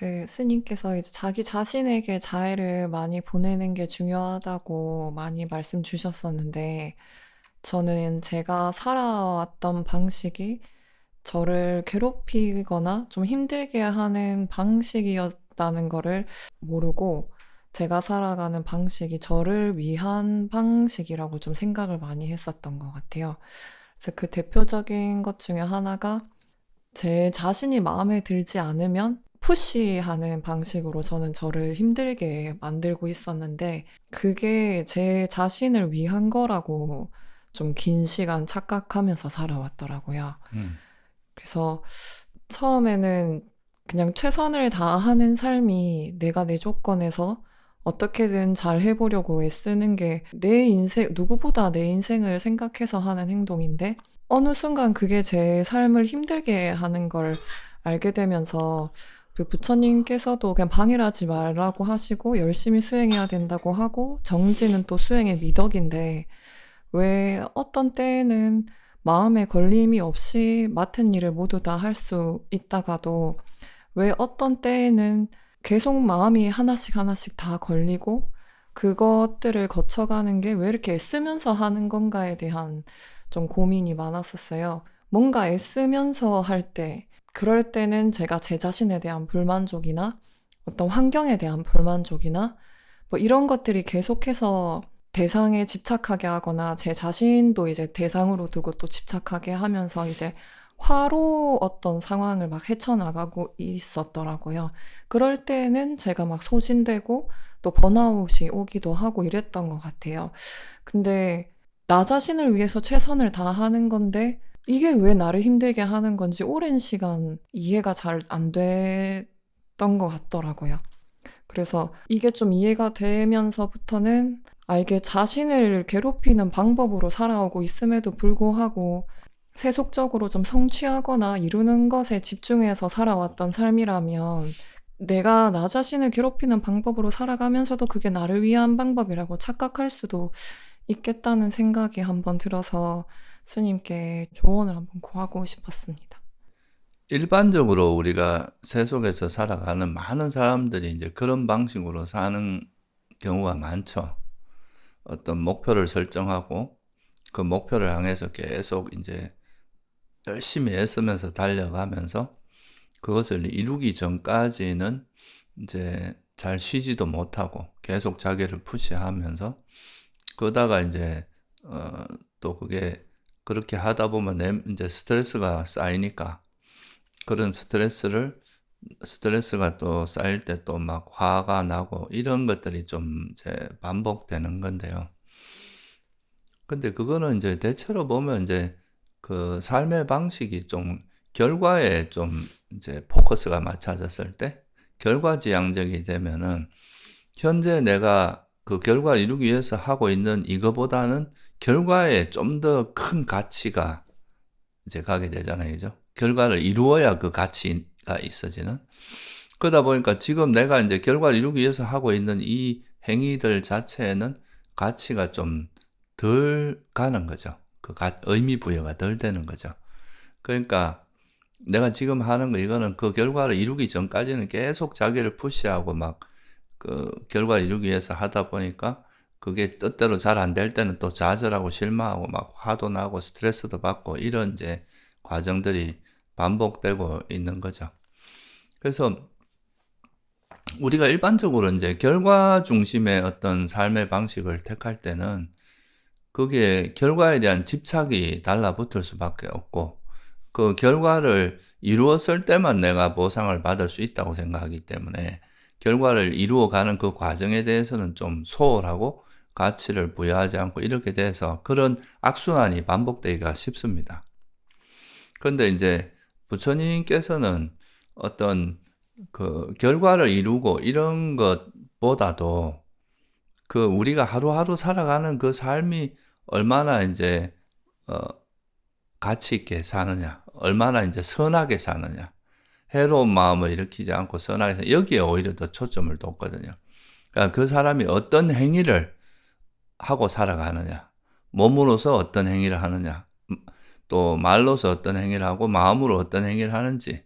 그 스님께서 이제 자기 자신에게 자해를 많이 보내는 게 중요하다고 많이 말씀 주셨었는데, 저는 제가 살아왔던 방식이 저를 괴롭히거나 좀 힘들게 하는 방식이었다는 거를 모르고, 제가 살아가는 방식이 저를 위한 방식이라고 좀 생각을 많이 했었던 것 같아요. 그래서 그 대표적인 것 중에 하나가 제 자신이 마음에 들지 않으면 푸시하는 방식으로 저는 저를 힘들게 만들고 있었는데 그게 제 자신을 위한 거라고 좀 긴 시간 착각하면서 살아왔더라고요. 음. 그래서 처음에는 그냥 최선을 다하는 삶이 내가 내 조건에서 어떻게든 잘 해보려고 애쓰는 게 내 인생, 누구보다 내 인생을 생각해서 하는 행동인데 어느 순간 그게 제 삶을 힘들게 하는 걸 알게 되면서 그 부처님께서도 그냥 방해하지 말라고 하시고 열심히 수행해야 된다고 하고 정지는 또 수행의 미덕인데 왜 어떤 때에는 마음에 걸림이 없이 맡은 일을 모두 다 할 수 있다가도 왜 어떤 때에는 계속 마음이 하나씩 하나씩 다 걸리고 그것들을 거쳐가는 게 왜 이렇게 애쓰면서 하는 건가에 대한 좀 고민이 많았었어요. 뭔가 애쓰면서 할 때, 그럴 때는 제가 제 자신에 대한 불만족이나 어떤 환경에 대한 불만족이나 뭐 이런 것들이 계속해서 대상에 집착하게 하거나 제 자신도 이제 대상으로 두고 또 집착하게 하면서 이제 화로 어떤 상황을 막 헤쳐나가고 있었더라고요. 그럴 때는 제가 막 소진되고 또 번아웃이 오기도 하고 이랬던 것 같아요. 근데 나 자신을 위해서 최선을 다하는 건데 이게 왜 나를 힘들게 하는 건지 오랜 시간 이해가 잘 안 됐던 것 같더라고요. 그래서 이게 좀 이해가 되면서부터는 아, 이게 자신을 괴롭히는 방법으로 살아오고 있음에도 불구하고 세속적으로 좀 성취하거나 이루는 것에 집중해서 살아왔던 삶이라면 내가 나 자신을 괴롭히는 방법으로 살아가면서도 그게 나를 위한 방법이라고 착각할 수도 있겠다는 생각이 한번 들어서 스님께 조언을 한번 구하고 싶었습니다. 일반적으로 우리가 세속에서 살아가는 많은 사람들이 이제 그런 방식으로 사는 경우가 많죠. 어떤 목표를 설정하고 그 목표를 향해서 계속 이제 열심히 애쓰면서 달려가면서 그것을 이루기 전까지는 이제 잘 쉬지도 못하고 계속 자기를 푸시하면서 그러다가 이제 어, 또 그게 그렇게 하다 보면 내 이제 스트레스가 쌓이니까 그런 스트레스를 스트레스가 또 쌓일 때 또 막 화가 나고 이런 것들이 좀 이제 반복되는 건데요. 근데 그거는 이제 대체로 보면 이제 그 삶의 방식이 좀 결과에 좀 이제 포커스가 맞춰졌을 때 결과지향적이 되면은 현재 내가 그 결과를 이루기 위해서 하고 있는 이거보다는 결과에 좀 더 큰 가치가 이제 가게 되잖아요. 그죠? 결과를 이루어야 그 가치가 있어지는. 그러다 보니까 지금 내가 이제 결과를 이루기 위해서 하고 있는 이 행위들 자체에는 가치가 좀 덜 가는 거죠. 그 의미 부여가 덜 되는 거죠. 그러니까 내가 지금 하는 거 이거는 그 결과를 이루기 전까지는 계속 자기를 푸시하고 막 그 결과를 이루기 위해서 하다 보니까 그게 뜻대로 잘 안 될 때는 또 좌절하고 실망하고 막 화도 나고 스트레스도 받고 이런 이제 과정들이 반복되고 있는 거죠. 그래서 우리가 일반적으로 이제 결과 중심의 어떤 삶의 방식을 택할 때는 그게 결과에 대한 집착이 달라붙을 수밖에 없고 그 결과를 이루었을 때만 내가 보상을 받을 수 있다고 생각하기 때문에 결과를 이루어가는 그 과정에 대해서는 좀 소홀하고 가치를 부여하지 않고 이렇게 돼서 그런 악순환이 반복되기가 쉽습니다. 그런데 이제 부처님께서는 어떤 그 결과를 이루고 이런 것보다도 그 우리가 하루하루 살아가는 그 삶이 얼마나 이제 어 가치 있게 사느냐, 얼마나 이제 선하게 사느냐, 해로운 마음을 일으키지 않고 선하게 사 여기에 오히려 더 초점을 뒀거든요. 그러니까 그 사람이 어떤 행위를 하고 살아가느냐, 몸으로서 어떤 행위를 하느냐, 또 말로서 어떤 행위를 하고 마음으로 어떤 행위를 하는지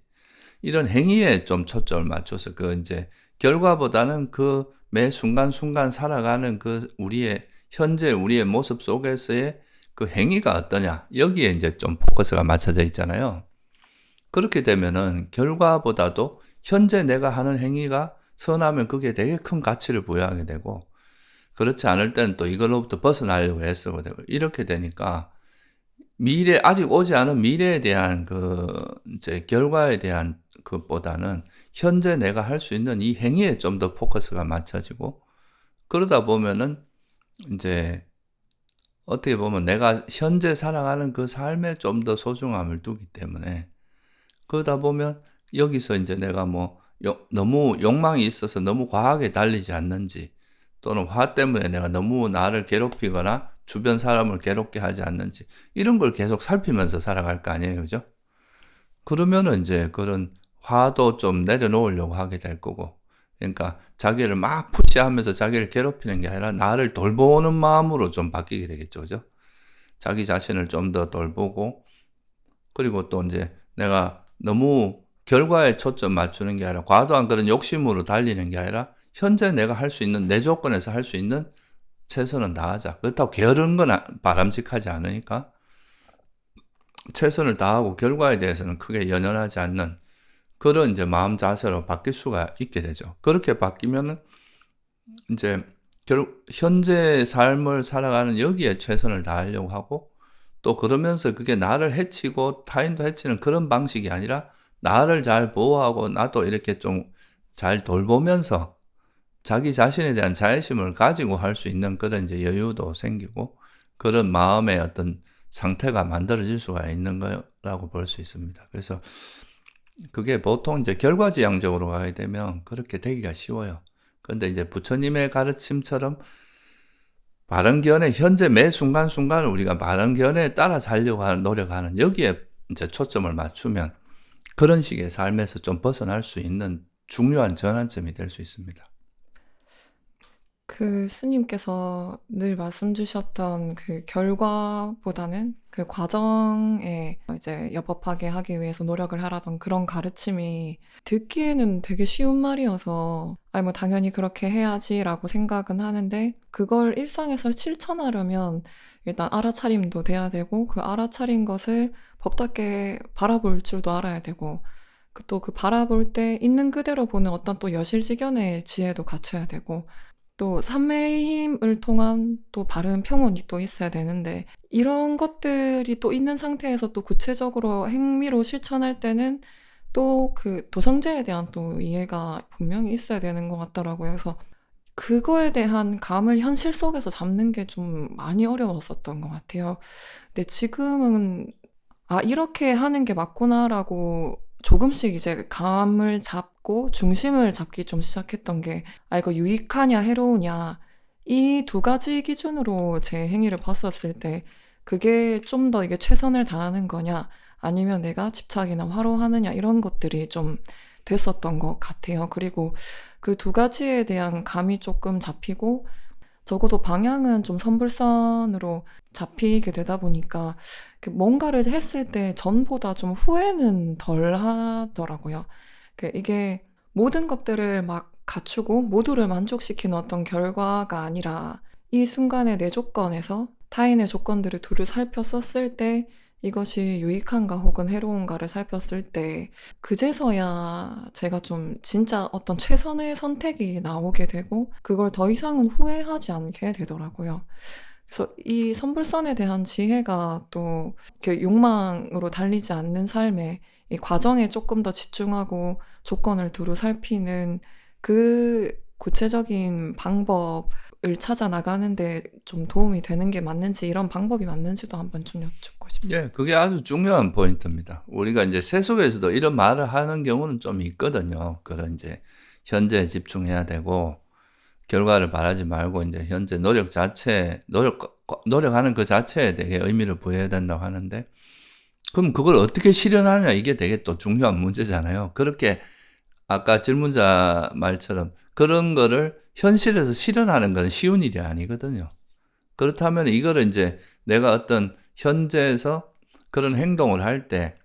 이런 행위에 좀 초점을 맞춰서 그 이제 결과보다는 그 매 순간순간 살아가는 그 우리의 현재 우리의 모습 속에서의 그 행위가 어떠냐 여기에 이제 좀 포커스가 맞춰져 있잖아요. 그렇게 되면은 결과보다도 현재 내가 하는 행위가 선하면 그게 되게 큰 가치를 부여하게 되고 그렇지 않을 때는 또 이걸로부터 벗어나려고 애쓰고 되고 이렇게 되니까 미래 아직 오지 않은 미래에 대한 그 이제 결과에 대한 것보다는 현재 내가 할 수 있는 이 행위에 좀 더 포커스가 맞춰지고 그러다 보면은 이제 어떻게 보면 내가 현재 살아가는 그 삶에 좀 더 소중함을 두기 때문에 그러다 보면 여기서 이제 내가 뭐 요- 너무 욕망이 있어서 너무 과하게 달리지 않는지 또는 화 때문에 내가 너무 나를 괴롭히거나 주변 사람을 괴롭게 하지 않는지 이런 걸 계속 살피면서 살아갈 거 아니에요, 그죠? 그러면은 이제 그런 화도 좀 내려놓으려고 하게 될 거고, 그러니까 자기를 막 푸시하면서 자기를 괴롭히는 게 아니라 나를 돌보는 마음으로 좀 바뀌게 되겠죠, 그죠? 자기 자신을 좀 더 돌보고, 그리고 또 이제 내가 너무 결과에 초점 맞추는 게 아니라 과도한 그런 욕심으로 달리는 게 아니라 현재 내가 할 수 있는 내 조건에서 할 수 있는 최선은 다하자. 그렇다고 게으른 건 아- 바람직하지 않으니까 최선을 다하고 결과에 대해서는 크게 연연하지 않는 그런 이제 마음 자세로 바뀔 수가 있게 되죠. 그렇게 바뀌면은 이제 결, 현재 삶을 살아가는 여기에 최선을 다하려고 하고 또 그러면서 그게 나를 해치고 타인도 해치는 그런 방식이 아니라 나를 잘 보호하고 나도 이렇게 좀 잘 돌보면서 자기 자신에 대한 자애심을 가지고 할 수 있는 그런 이제 여유도 생기고 그런 마음의 어떤 상태가 만들어질 수가 있는 거라고 볼 수 있습니다. 그래서 그게 보통 이제 결과지향적으로 가게 되면 그렇게 되기가 쉬워요. 그런데 이제 부처님의 가르침처럼 바른 견해, 현재 매 순간순간 우리가 바른 견해에 따라 살려고 하는, 노력하는 여기에 이제 초점을 맞추면 그런 식의 삶에서 좀 벗어날 수 있는 중요한 전환점이 될 수 있습니다. 그 스님께서 늘 말씀 주셨던 그 결과보다는 그 과정에 이제 여법하게 하기 위해서 노력을 하라던 그런 가르침이 듣기에는 되게 쉬운 말이어서 아니 뭐 당연히 그렇게 해야지라고 생각은 하는데 그걸 일상에서 실천하려면 일단 알아차림도 돼야 되고 그 알아차린 것을 법답게 바라볼 줄도 알아야 되고 또그 바라볼 때 있는 그대로 보는 어떤 또 여실지견의 지혜도 갖춰야 되고 또 삼매의 힘을 통한 또 바른 평온이 또 있어야 되는데 이런 것들이 또 있는 상태에서 또 구체적으로 행위로 실천할 때는 또 그 도성제에 대한 또 이해가 분명히 있어야 되는 것 같더라고요. 그래서 그거에 대한 감을 현실 속에서 잡는 게 좀 많이 어려웠었던 것 같아요. 근데 지금은 아, 이렇게 하는 게 맞구나라고 조금씩 이제 감을 잡고 중심을 잡기 좀 시작했던 게, 아, 이거 유익하냐, 해로우냐, 이 두 가지 기준으로 제 행위를 봤었을 때, 그게 좀 더 이게 최선을 다하는 거냐, 아니면 내가 집착이나 화로하느냐, 이런 것들이 좀 됐었던 것 같아요. 그리고 그 두 가지에 대한 감이 조금 잡히고, 적어도 방향은 좀 선불선으로 잡히게 되다 보니까 그 뭔가를 했을 때 전보다 좀 후회는 덜 하더라고요. 그 이게 모든 것들을 막 갖추고 모두를 만족시키는 어떤 결과가 아니라 이 순간의 내 조건에서 타인의 조건들을 두루 살폈었을 때 이것이 유익한가 혹은 해로운가를 살폈을 때 그제서야 제가 좀 진짜 어떤 최선의 선택이 나오게 되고 그걸 더 이상은 후회하지 않게 되더라고요. 그래서 이 선불선에 대한 지혜가 또 이렇게 욕망으로 달리지 않는 삶에 이 과정에 조금 더 집중하고 조건을 두루 살피는 그 구체적인 방법을 찾아 나가는데 좀 도움이 되는 게 맞는지 이런 방법이 맞는지도 한번 좀 여쭙고 싶습니다. 예, 그게 아주 중요한 포인트입니다. 우리가 이제 세속에서도 이런 말을 하는 경우는 좀 있거든요. 그런 이제 현재에 집중해야 되고 결과를 바라지 말고 이제 현재 노력 자체, 노력, 노력하는 그 자체에 되게 의미를 부여해야 된다고 하는데 그럼 그걸 어떻게 실현하냐 이게 되게 또 중요한 문제잖아요. 그렇게 아까 질문자 말처럼 그런 거를 현실에서 실현하는 건 쉬운 일이 아니거든요. 그렇다면 이거를 이제 내가 어떤 현재에서 그런 행동을 할 때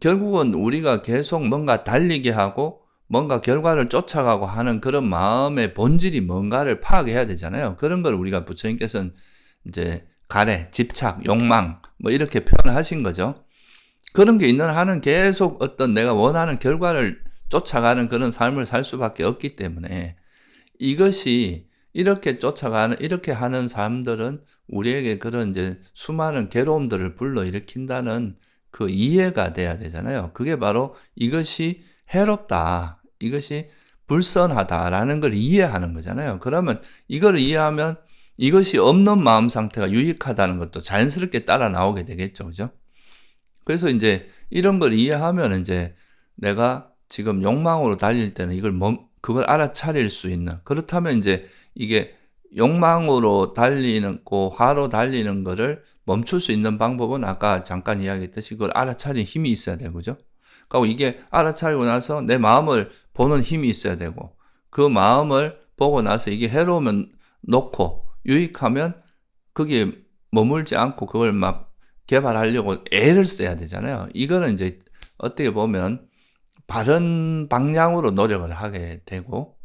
결국은 우리가 계속 뭔가 달리게 하고 뭔가 결과를 쫓아가고 하는 그런 마음의 본질이 뭔가를 파악해야 되잖아요. 그런 걸 우리가 부처님께서는 이제 가래, 집착, 욕망 뭐 이렇게 표현을 하신 거죠. 그런 게 있는 한은 계속 어떤 내가 원하는 결과를 쫓아가는 그런 삶을 살 수밖에 없기 때문에 이것이 이렇게 쫓아가는 이렇게 하는 사람들은 우리에게 그런 이제 수많은 괴로움들을 불러일으킨다는 그 이해가 돼야 되잖아요. 그게 바로 이것이 해롭다. 이것이 불선하다라는 걸 이해하는 거잖아요. 그러면 이걸 이해하면 이것이 없는 마음 상태가 유익하다는 것도 자연스럽게 따라 나오게 되겠죠. 그죠? 그래서 이제 이런 걸 이해하면 이제 내가 지금 욕망으로 달릴 때는 이걸 멈, 그걸 알아차릴 수 있는. 그렇다면 이제 이게 욕망으로 달리는, 고 화로 달리는 거를 멈출 수 있는 방법은 아까 잠깐 이야기했듯이 그걸 알아차린 힘이 있어야 되고, 그죠? 그리고 이게 알아차리고 나서 내 마음을 보는 힘이 있어야 되고, 그 마음을 보고 나서 이게 해로우면 놓고 유익하면 거기에 머물지 않고 그걸 막 개발하려고 애를 써야 되잖아요. 이거는 이제 어떻게 보면 바른 방향으로 노력을 하게 되고,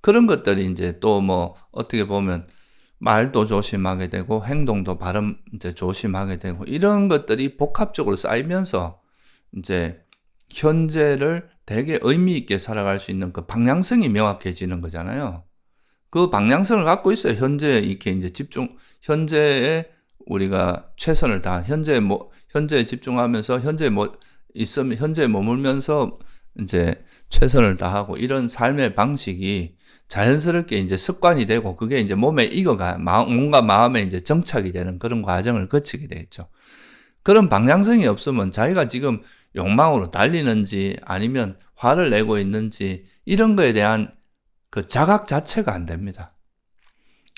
그런 것들이 이제 또 뭐 어떻게 보면 말도 조심하게 되고 행동도 바른 이제 조심하게 되고 이런 것들이 복합적으로 쌓이면서 이제 현재를 되게 의미 있게 살아갈 수 있는 그 방향성이 명확해지는 거잖아요. 그 방향성을 갖고 있어요. 현재 이렇게 이제 집중 현재에 우리가 최선을 다 현재 뭐 현재에 집중하면서 현재 뭐 있으면 현재에 머물면서 이제 최선을 다하고 이런 삶의 방식이 자연스럽게 이제 습관이 되고 그게 이제 몸에 익어가 뭔가 마음에 이제 정착이 되는 그런 과정을 거치게 되겠죠. 그런 방향성이 없으면 자기가 지금 욕망으로 달리는지 아니면 화를 내고 있는지 이런 거에 대한 그 자각 자체가 안 됩니다.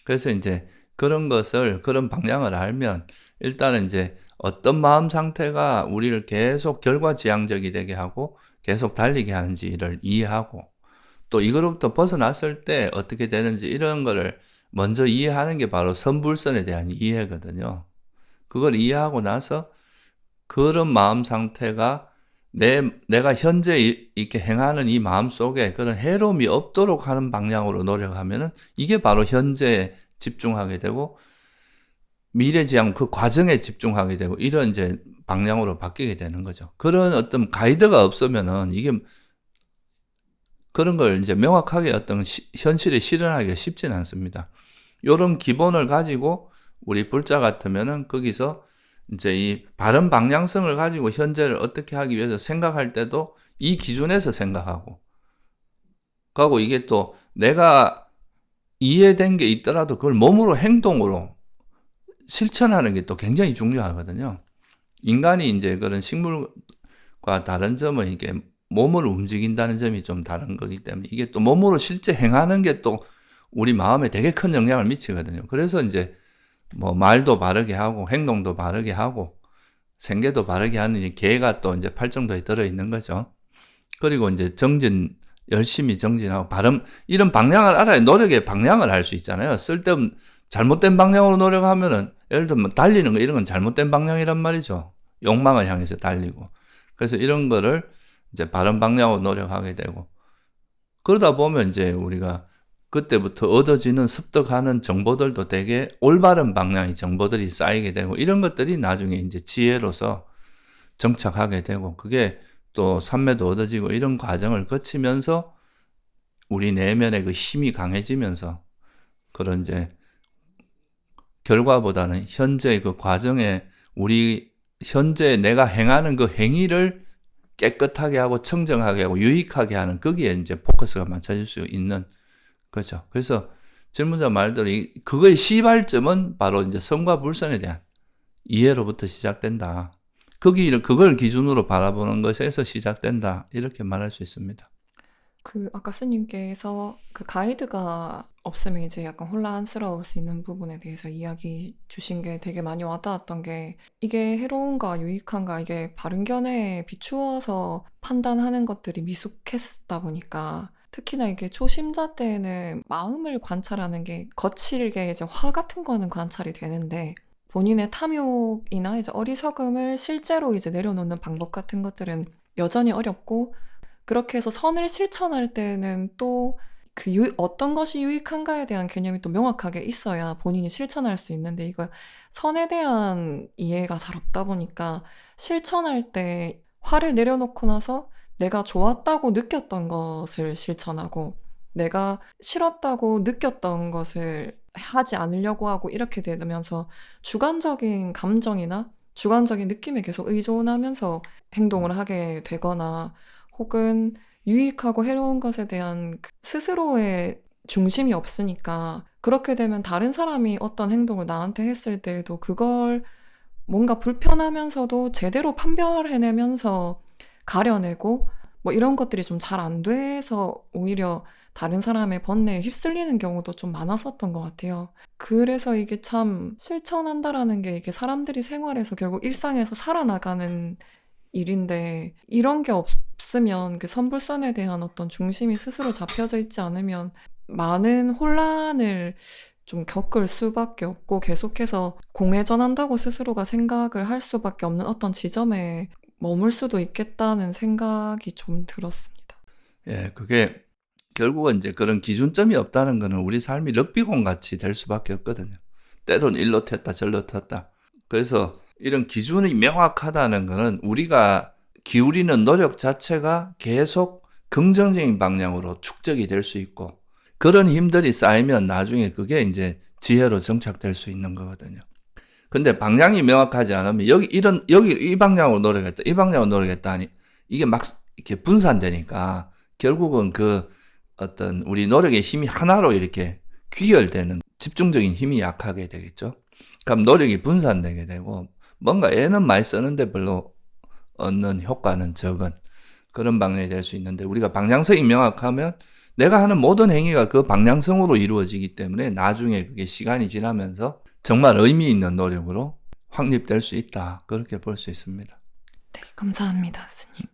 그래서 이제 그런 것을 그런 방향을 알면 일단은 이제 어떤 마음 상태가 우리를 계속 결과지향적이 되게 하고 계속 달리게 하는지를 이해하고 또 이거로부터 벗어났을 때 어떻게 되는지 이런 거를 먼저 이해하는 게 바로 선불선에 대한 이해거든요. 그걸 이해하고 나서 그런 마음 상태가 내, 내가 현재 이- 이렇게 행하는 이 마음 속에 그런 해로움이 없도록 하는 방향으로 노력하면은 이게 바로 현재에 집중하게 되고 미래지향 그 과정에 집중하게 되고 이런 이제 방향으로 바뀌게 되는 거죠. 그런 어떤 가이드가 없으면은 이게 그런 걸 이제 명확하게 어떤 시- 현실에 실현하기가 쉽지는 않습니다. 요런 기본을 가지고 우리 불자 같으면은 거기서 이제 이 바른 방향성을 가지고 현재를 어떻게 하기 위해서 생각할 때도 이 기준에서 생각하고 그리고 이게 또 내가 이해된 게 있더라도 그걸 몸으로 행동으로 실천하는 게 또 굉장히 중요하거든요. 인간이 이제 그런 식물과 다른 점은 이게 몸을 움직인다는 점이 좀 다른 거기 때문에 이게 또 몸으로 실제 행하는 게 또 우리 마음에 되게 큰 영향을 미치거든요. 그래서 이제 뭐 말도 바르게 하고 행동도 바르게 하고 생계도 바르게 하는 이 계가 또 이제 팔정도에 들어 있는 거죠. 그리고 이제 정진 열심히 정진하고 바른 이런 방향을 알아야 노력의 방향을 알 수 있잖아요. 쓸데없는 잘못된 방향으로 노력하면은 예를 들면 뭐 달리는 거 이런 건 잘못된 방향이란 말이죠. 욕망을 향해서 달리고. 그래서 이런 거를 이제 바른 방향으로 노력하게 되고 그러다 보면 이제 우리가 그때부터 얻어지는 습득하는 정보들도 되게 올바른 방향의 정보들이 쌓이게 되고 이런 것들이 나중에 이제 지혜로서 정착하게 되고 그게 또 삼매도 얻어지고 이런 과정을 거치면서 우리 내면의 그 힘이 강해지면서 그런 이제 결과보다는 현재의 그 과정에 우리 현재 내가 행하는 그 행위를 깨끗하게 하고 청정하게 하고 유익하게 하는 거기에 이제 포커스가 맞춰질 수 있는 거죠. 그래서 질문자 말대로 이- 그거의 시발점은 바로 이제 성과 불선에 대한 이해로부터 시작된다. 거기를 그걸 기준으로 바라보는 것에서 시작된다. 이렇게 말할 수 있습니다. 그 아까 스님께서 그 가이드가 없으면 이제 약간 혼란스러울 수 있는 부분에 대해서 이야기 주신 게 되게 많이 와닿았던 게 이게 해로운가 유익한가 이게 바른 견해에 비추어서 판단하는 것들이 미숙했다 보니까 특히나 이게 초심자 때는 마음을 관찰하는 게 거칠게 이제 화 같은 거는 관찰이 되는데 본인의 탐욕이나 이제 어리석음을 실제로 이제 내려놓는 방법 같은 것들은 여전히 어렵고 그렇게 해서 선을 실천할 때는 또 그 어떤 것이 유익한가에 대한 개념이 또 명확하게 있어야 본인이 실천할 수 있는데 이거 선에 대한 이해가 잘 없다 보니까 실천할 때 화를 내려놓고 나서 내가 좋았다고 느꼈던 것을 실천하고 내가 싫었다고 느꼈던 것을 하지 않으려고 하고 이렇게 되면서 주관적인 감정이나 주관적인 느낌에 계속 의존하면서 행동을 하게 되거나 혹은 유익하고 해로운 것에 대한 그 스스로의 중심이 없으니까 그렇게 되면 다른 사람이 어떤 행동을 나한테 했을 때에도 그걸 뭔가 불편하면서도 제대로 판별해내면서 가려내고 뭐 이런 것들이 좀 잘 안 돼서 오히려 다른 사람의 번뇌에 휩쓸리는 경우도 좀 많았었던 것 같아요. 그래서 이게 참 실천한다라는 게 이게 사람들이 생활에서 결국 일상에서 살아나가는 일인데 이런 게 없으면 그 선불선에 대한 어떤 중심이 스스로 잡혀져 있지 않으면 많은 혼란을 좀 겪을 수밖에 없고 계속해서 공회전한다고 스스로가 생각을 할 수밖에 없는 어떤 지점에 머물 수도 있겠다는 생각이 좀 들었습니다. 예, 그게 결국은 이제 그런 기준점이 없다는 거는 우리 삶이 럭비공 같이 될 수밖에 없거든요. 때로는 일로 튀었다 절로 튀었다. 그래서 이런 기준이 명확하다는 거는 우리가 기울이는 노력 자체가 계속 긍정적인 방향으로 축적이 될 수 있고 그런 힘들이 쌓이면 나중에 그게 이제 지혜로 정착될 수 있는 거거든요. 근데 방향이 명확하지 않으면 여기 이런 여기 이 방향으로 노력했다 이 방향으로 노력했다 하니 이게 막 이렇게 분산되니까 결국은 그 어떤 우리 노력의 힘이 하나로 이렇게 귀결되는 집중적인 힘이 약하게 되겠죠. 그럼 노력이 분산되게 되고 뭔가 애는 많이 쓰는데 별로 얻는 효과는 적은 그런 방향이 될 수 있는데 우리가 방향성이 명확하면 내가 하는 모든 행위가 그 방향성으로 이루어지기 때문에 나중에 그게 시간이 지나면서 정말 의미 있는 노력으로 확립될 수 있다. 그렇게 볼 수 있습니다. 네, 감사합니다, 스님.